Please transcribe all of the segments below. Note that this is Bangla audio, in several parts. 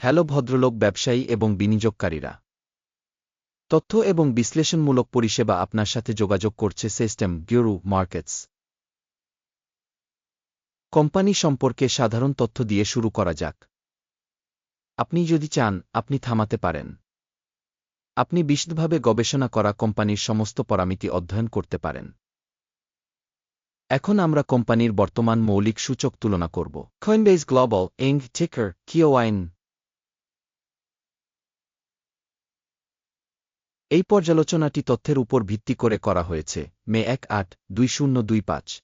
হ্যালো ভদ্রলোক ব্যবসায়ী এবং বিনিয়োগকারীরা। তথ্য এবং বিশ্লেষণমূলক পরিষেবা আপনার সাথে যোগাযোগ করছে সিস্টেম গিউরু মার্কেটস। কোম্পানি সম্পর্কে সাধারণ তথ্য দিয়ে শুরু করা যাক। আপনি যদি চান, আপনি থামাতে পারেন। আপনি বিশদভাবে গবেষণা করা কোম্পানির সমস্ত পরামিতি অধ্যয়ন করতে পারেন। এখন আমরা কোম্পানির বর্তমান মৌলিক সূচক তুলনা করব। কয়েনবেজ গ্লোবাল এং টিকার কিওয়াইন এই পর্যালোচনাটি তথ্যের উপর ভিত্তি করে করা হয়েছে, মে এক আট দুই শূন্য দুই পাঁচ।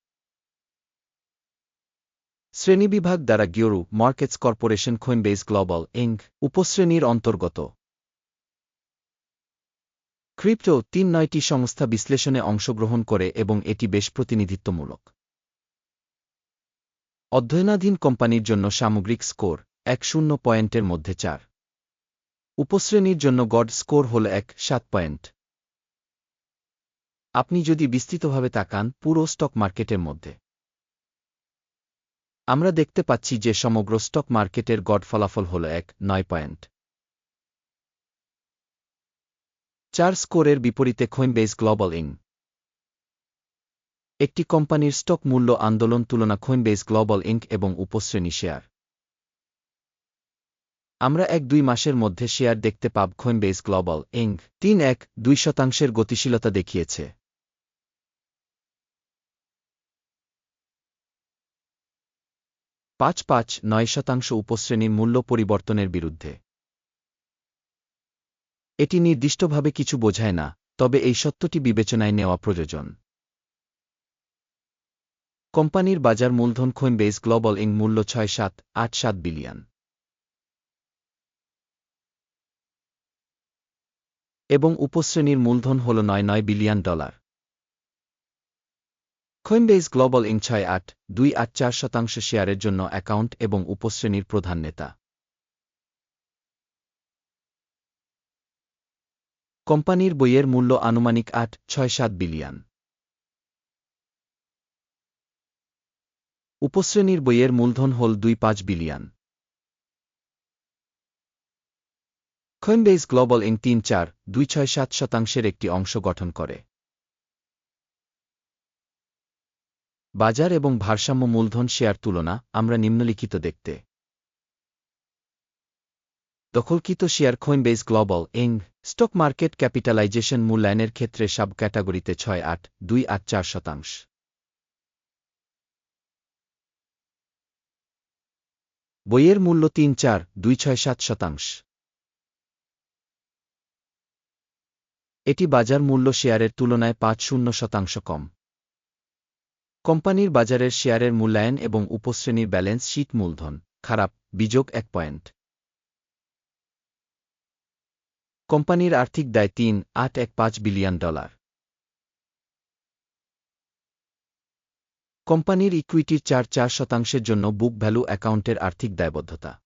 শ্রেণীবিভাগ দ্বারা গিওরু মার্কেটস কর্পোরেশন খোয়েনবেজ গ্লোবাল এং উপশ্রেণীর অন্তর্গত। ক্রিপ্টো তিন নয়টি সংস্থা বিশ্লেষণে অংশগ্রহণ করে এবং এটি বেশ প্রতিনিধিত্বমূলক। অধ্যয়নাধীন কোম্পানির জন্য সামগ্রিক স্কোর এক শূন্য পয়েন্টের মধ্যে চার। উপশ্রেণীর জন্য গড স্কোর হল এক, সাত পয়েন্ট। আপনি যদি বিস্তৃতভাবে তাকান পুরো স্টক মার্কেটের মধ্যে। আমরা দেখতে পাচ্ছি যে সমগ্র স্টক মার্কেটের গড ফলাফল হল এক, নয় পয়েন্ট। চার স্কোরের বিপরীতে খোয়েনবেজ গ্লোবাল ইং একটি কোম্পানির স্টক মূল্য আন্দোলন তুলনা খোয়েনবেজ গ্লোবাল ইঙ্ক এবং উপশ্রেণী শেয়ার। আমরা এক দুই মাসের মধ্যে শেয়ার দেখতে পাব বেস গ্লোবাল ইঙ্ক তিন এক দুই শতাংশের গতিশীলতা দেখিয়েছে। পাঁচ পাঁচ নয় শতাংশ উপশ্রেণীর মূল্য পরিবর্তনের বিরুদ্ধে। এটি নির্দিষ্টভাবে কিছু বোঝায় না, তবে এই সত্যটি বিবেচনায় নেওয়া প্রয়োজন। কোম্পানির বাজার মূলধন খোয়েনবেজ গ্লোবাল ইং মূল্য ছয় সাত আট সাত বিলিয়ন। এবং উপশ্রেণীর মূলধন হল নয় নয় বিলিয়ন ডলার। খোয়েনবেজ গ্লোবাল ইং ছয় আট দুই আট চার শতাংশ শেয়ারের জন্য অ্যাকাউন্ট এবং উপশ্রেণীর প্রধান নেতা। কোম্পানির বইয়ের মূল্য আনুমানিক আট, ছয় সাত বিলিয়ন। উপশ্রেণীর বইয়ের মূলধন হল দুই পাঁচ বিলিয়ন। খোয়েনবেজ গ্লোবাল ইং তিন চার দুই ছয় সাত শতাংশের একটি অংশ গঠন করে। বাজার এবং ভারসাম্য মূলধন শেয়ার তুলনা আমরা নিম্নলিখিত দেখতে। দখলকৃত শেয়ার খোয়েনবেজ গ্লোবাল ইং স্টক মার্কেট ক্যাপিটালাইজেশন মূল্যায়নের ক্ষেত্রে সাব ক্যাটাগরিতে ছয় আট দুই আট চার শতাংশ। বইয়ের মূল্য তিন চার দুই ছয় সাত শতাংশ। এটি বাজার মূল্য শেয়ারের তুলনায় পাঁচ শূন্য শতাংশ কম। কোম্পানির বাজারের শেয়ারের মূল্যায়ন এবং উপশ্রেণীর ব্যালেন্স শীট মূলধন, খারাপ, বিযোগ এক পয়েন্ট। কোম্পানির আর্থিক দায় তিন, আট এক পাঁচ বিলিয়ন ডলার। কোম্পানির ইকুইটির চার চার শতাংশের জন্য বুক ভ্যালু অ্যাকাউন্টের আর্থিক দায়বদ্ধতা।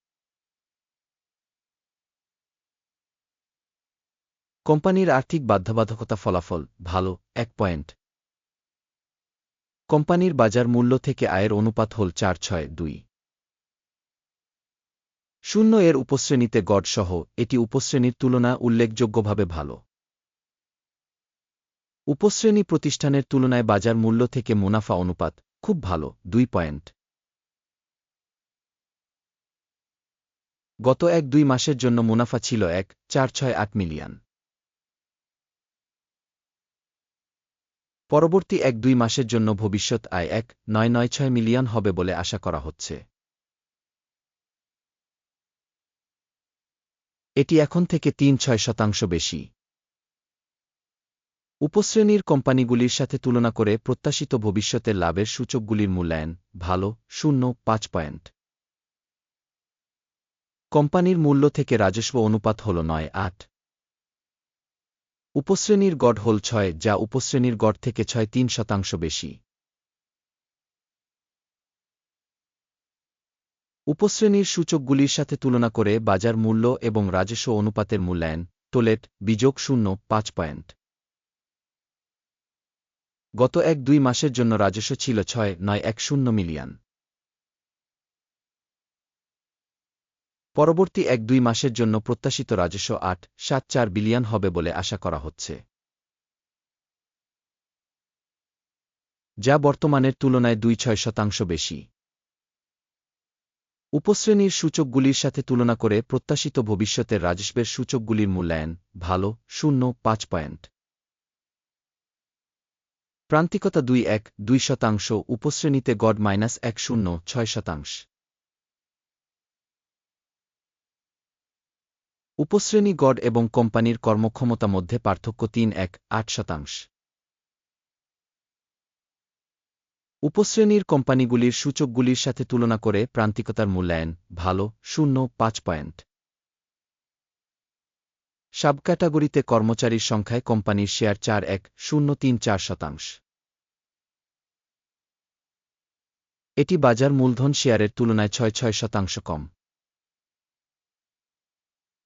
কোম্পানির আর্থিক বাধ্যবাধকতা ফলাফল, ভালো, এক পয়েন্ট। কোম্পানির বাজার মূল্য থেকে আয়ের অনুপাত হল চার ছয় দুই। শূন্য এর উপশ্রেণীতে গড সহ এটি উপশ্রেণীর তুলনা উল্লেখযোগ্যভাবে ভালো। উপশ্রেণী প্রতিষ্ঠানের তুলনায় বাজার মূল্য থেকে মুনাফা অনুপাত খুব ভালো, দুই পয়েন্ট। গত এক দুই মাসের জন্য মুনাফা ছিল এক, চার ছয় আট মিলিয়ন। পরবর্তী এক দুই মাসের জন্য ভবিষ্যৎ আয় এক নয় নয় ছয় মিলিয়ন হবে বলে আশা করা হচ্ছে। এটি এখন থেকে তিন ছয় শতাংশ বেশি। উপশ্রেণীর কোম্পানিগুলির সাথে তুলনা করে প্রত্যাশিত ভবিষ্যতের লাভের সূচকগুলির মূল্যায়ন ভালো, শূন্য, পাঁচ পয়েন্ট। কোম্পানির মূল্য থেকে রাজস্ব অনুপাত হল নয় আট। উপশ্রেণীর গড় হল ছয়, যা উপশ্রেণীর গড় থেকে ছয় তিন শতাংশ বেশি। উপশ্রেণীর সূচকগুলির সাথে তুলনা করে বাজার মূল্য এবং রাজস্ব অনুপাতের মূল্যায়ন টোলেট বিযোগ শূন্য, পাঁচ পয়েন্ট। গত এক দুই মাসের জন্য রাজস্ব ছিল ছয়, নয় এক শূন্য মিলিয়ন। পরবর্তী এক দুই মাসের জন্য প্রত্যাশিত রাজস্ব আট, সাত চার বিলিয়ন হবে বলে আশা করা হচ্ছে। যা বর্তমানের তুলনায় দুই ছয় শতাংশ বেশি। উপশ্রেণীর সূচকগুলির সাথে তুলনা করে প্রত্যাশিত ভবিষ্যতের রাজস্বের সূচকগুলির মূল্যায়ন ভালো, শূন্য, পাঁচ পয়েন্ট। প্রান্তিকতা দুই এক, দুই শতাংশ, উপশ্রেণীতে গড মাইনাস এক শূন্য, ছয় শতাংশ। উপশ্রেণী গড এবং কোম্পানির কর্মক্ষমতা মধ্যে পার্থক্য তিন, এক, আট শতাংশ। উপশ্রেণীর কোম্পানিগুলির সূচকগুলির সাথে তুলনা করে প্রান্তিকতার মূল্যায়ন ভালো, শূন্য, পাঁচ পয়েন্ট। সাব ক্যাটাগরিতে কর্মচারীর সংখ্যায় কোম্পানির শেয়ার চার, এক, শূন্য, তিন, চার শতাংশ। এটি বাজার মূলধন শেয়ারের তুলনায় ছয় ছয় শতাংশ কম।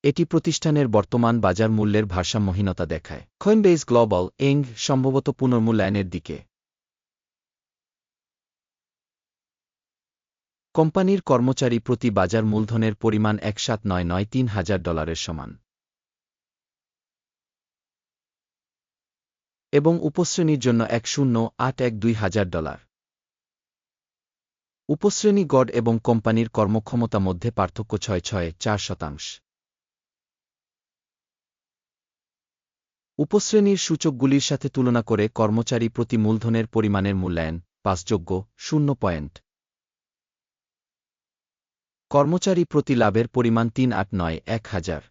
এটি প্রতিষ্ঠানের বর্তমান বাজার মূল্যের ভারসাম্যহীনতা দেখায়। খয়েনবেস গ্লোবাল এং সম্ভবত পুনর্মূল্যায়নের দিকে। কোম্পানির কর্মচারী প্রতি বাজার মূলধনের পরিমাণ এক সাত নয় নয় তিন হাজার ডলারের সমান। এবং উপশ্রেণীর জন্য এক শূন্য আট এক দুই হাজার ডলার। উপশ্রেণী গড এবং কোম্পানির কর্মক্ষমতা মধ্যে পার্থক্য ছয় ছয় চার শতাংশ। উপশ্রেণীর সূচকগুলির সাথে তুলনা করে কর্মচারী প্রতি মূলধনের পরিমাণের মূল্যায়ন পাঁচযোগ্য, শূন্য পয়েন্ট। কর্মচারী প্রতি লাভের পরিমাণ তিন আট নয়, এক হাজার।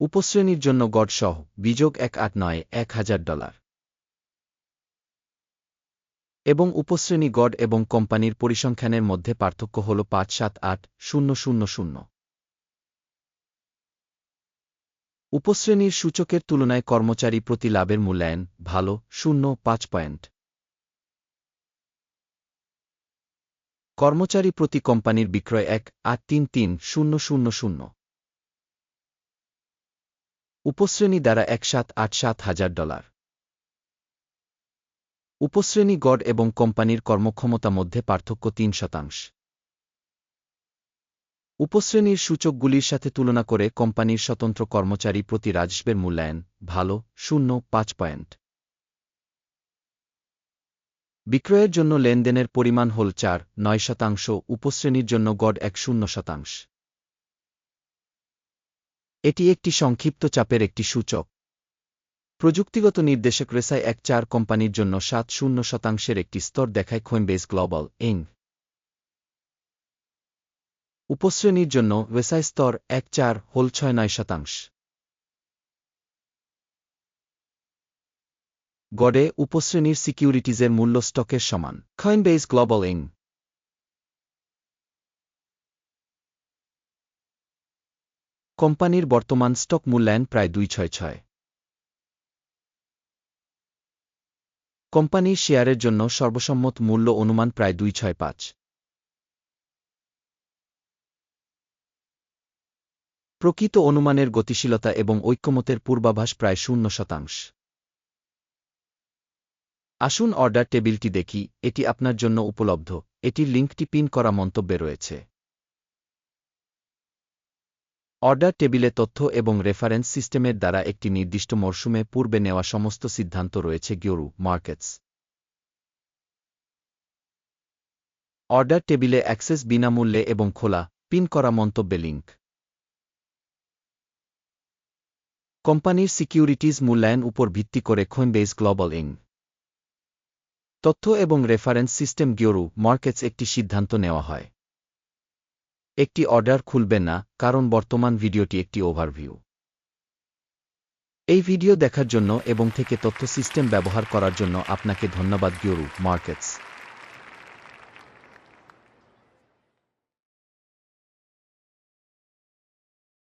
উপশ্রেণীর জন্য গডসহ বিযোগ এক আট নয়, এক হাজার ডলার। এবং উপশ্রেণী গড এবং কোম্পানির পরিসংখ্যানের মধ্যে পার্থক্য হল পাঁচ সাত আট, শূন্য শূন্য শূন্য। উপশ্রেণীর সূচকের তুলনায় কর্মচারী প্রতি লাভের মূল্যায়ন ভালো, শূন্য, পাঁচ পয়েন্ট। কর্মচারী প্রতি কোম্পানির বিক্রয় এক, আট, তিন তিন, শূন্য শূন্য শূন্য। উপশ্রেণী দ্বারা এক, সাত, আট, সাত হাজার ডলার। উপশ্রেণী গড এবং কোম্পানির কর্মক্ষমতা মধ্যে পার্থক্য তিন শতাংশ। উপশ্রেণীর সূচকগুলির সাথে তুলনা করে কোম্পানির স্বতন্ত্র কর্মচারী প্রতি রাজস্বের মূল্যায়ন ভালো, শূন্য, পাঁচ পয়েন্ট। বিক্রয়ের জন্য লেনদেনের পরিমাণ হল চার, নয় শতাংশ, উপশ্রেণীর জন্য গড এক শূন্য শতাংশ। এটি একটি সংক্ষিপ্ত চাপের একটি সূচক। প্রযুক্তিগত নির্দেশক রেসাই এক চার কোম্পানির জন্য সাত শূন্য শতাংশের একটি স্তর দেখায় খোয়েনবেস গ্লোবাল এং উপশ্রেণীর জন্য ওয়েসাই স্তর এক চার, হোল ছয়, নয় শতাংশ। গডে উপশ্রেণীর সিকিউরিটিজের মূল্য স্টকের সমান। খয়েনবেস গ্লোবাল ইং কোম্পানির বর্তমান স্টক মূল্যায়ন প্রায় দুই ছয় ছয়। কোম্পানির শেয়ারের জন্য সর্বসম্মত মূল্য অনুমান প্রায় দুই ছয় পাঁচ। প্রকৃত অনুমানের গতিশীলতা এবং ঐক্যমতের পূর্বাভাস প্রায় শূন্য শতাংশ। আসুন অর্ডার টেবিলটি দেখি, এটি আপনার জন্য উপলব্ধ, এটির লিঙ্কটি পিন করা মন্তব্যে রয়েছে। অর্ডার টেবিলে তথ্য এবং রেফারেন্স সিস্টেমের দ্বারা একটি নির্দিষ্ট মরশুমে পূর্বে নেওয়া সমস্ত সিদ্ধান্ত রয়েছে গিওরু, মার্কেটস। অর্ডার টেবিলে অ্যাক্সেস বিনামূল্যে এবং খোলা, পিন করা মন্তব্যে লিঙ্ক। কোম্পানির সিকিউরিটিজ মূল্যায়ন উপর ভিত্তি করে খোনবেস গ্লোবাল ইং তথ্য এবং রেফারেন্স সিস্টেম গিওরু মার্কেটস একটি সিদ্ধান্ত নেওয়া হয়। একটি অর্ডার খুলবে না, কারণ বর্তমান ভিডিওটি একটি ওভারভিউ এই ভিডিও দেখার জন্য এবং থেকে তথ্য সিস্টেম ব্যবহার করার জন্য আপনাকে ধন্যবাদ গিওরু মার্কেটস।